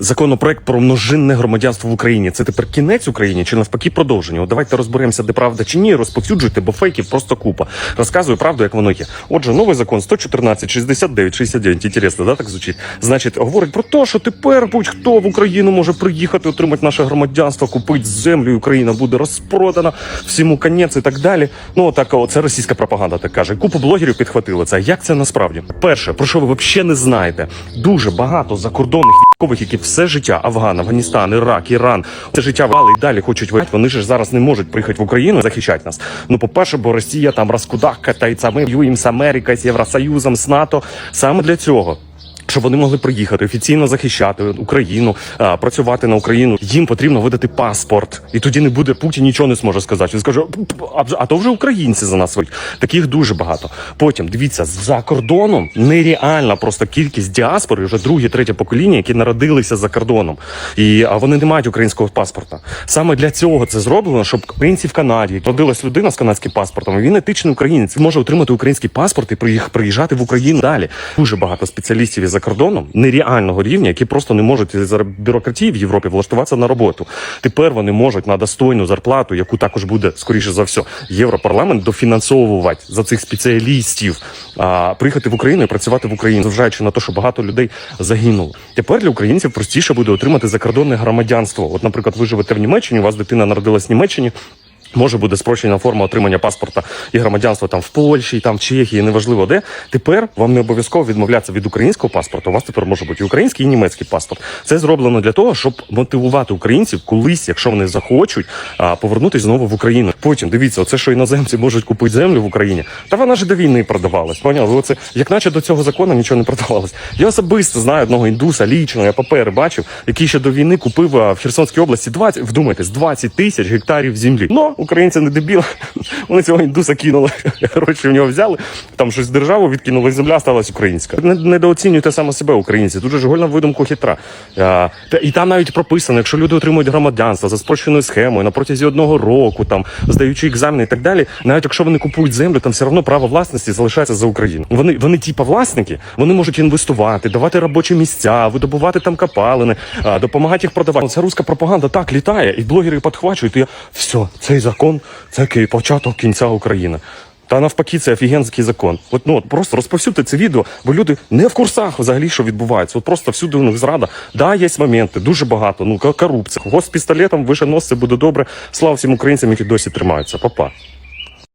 Законопроект про множинне громадянство в Україні. Це тепер кінець Україні чи навпаки продовження? От давайте розберемося, де правда чи ні. Розповсюджуйте, бо фейків просто купа. Розказую правду, як воно є. Отже, новий закон 114, 69, 69. Інтересно, да, так звучить. Значить, говорить про те, що тепер будь-хто в Україну може приїхати, отримати наше громадянство, купити землю, Україна буде розпродана, всьому конець і так далі. Ну так, це російська пропаганда так каже. Купу блогерів підхватили це. Як це насправді? Перше, про що ви взагалі не знаєте, дуже багато закордонних військових, які все життя Афган, Афганістан, Ірак, Іран, це життя вали і далі хочуть воювати. Вони ж зараз не можуть приїхати в Україну і захищати нас. Ну, по-перше, бо Росія там розкудахка та й саме воюємо з Америкою, з Євросоюзом, з НАТО. Саме для цього. Щоб вони могли приїхати офіційно захищати Україну, працювати на Україну, їм потрібно видати паспорт, і тоді не буде Путін нічого не зможе сказати. Він скаже, а, то вже українці за нас воюють. Таких дуже багато. Потім дивіться, за кордоном нереальна просто кількість діаспори, вже друге, третє покоління, які народилися за кордоном, і а вони не мають українського паспорта. Саме для цього це зроблено, щоб українці в Канаді родилась людина з канадським паспортом. Він етичний українець. Він може отримати український паспорт і приїжджати в Україну далі. Дуже багато спеціалістів із за кордоном нереального рівня, які просто не можуть за бюрократії в Європі влаштуватися на роботу. Тепер вони можуть на достойну зарплату, яку також буде скоріше за все, європарламент дофінансовувати за цих спеціалістів, а приїхати в Україну і працювати в Україні, зважаючи на те, що багато людей загинуло. Тепер для українців простіше буде отримати закордонне громадянство. От, наприклад, ви живете в Німеччині, у вас дитина народилась в Німеччині. Може буде спрощена форма отримання паспорта і громадянства там в Польщі, там в Чехії, неважливо де. Тепер вам не обов'язково відмовлятися від українського паспорту. У вас тепер може бути і український і німецький паспорт. Це зроблено для того, щоб мотивувати українців колись, якщо вони захочуть, повернутися знову в Україну. Потім дивіться, оце що іноземці можуть купити землю в Україні. Та вона ж до війни продавалась. Поняли? Оце як наче до цього закону нічого не продавалось. Я особисто знаю одного індуса лічно, я папери бачив, який ще до війни купив в Херсонській області 20, вдумайтесь, 20 тисяч гектарів землі. Ну, українці не дебіли. Вони цього індуса кинули. Гроші в нього взяли. Там щось державу відкинули, земля сталася українська. Не недооцінюйте саме себе, українці. Дуже ж гольна видумку хитра. Та- і там навіть прописано, якщо люди отримують громадянство за спрощеною схемою на протязі одного року, там здаючи екзамени і так далі, навіть якщо вони купують землю, там все одно право власності залишається за Україну. Вони вони типа власники, вони можуть інвестувати, давати робочі місця, видобувати там копалини, допомагати їх продавати. Ця руська пропаганда так літає, і блогери підхвачують. І я все, цей закон це початок кінця України. Та навпаки, це офігенський закон. От ну от просто розповсюдьте це відео, бо люди не в курсах взагалі, що відбувається. От просто всюди у них зрада. Да, є моменти, дуже багато. Ну корупція. Гос з пістолетом вище нос, буде добре. Слава всім українцям, які досі тримаються. Па-па.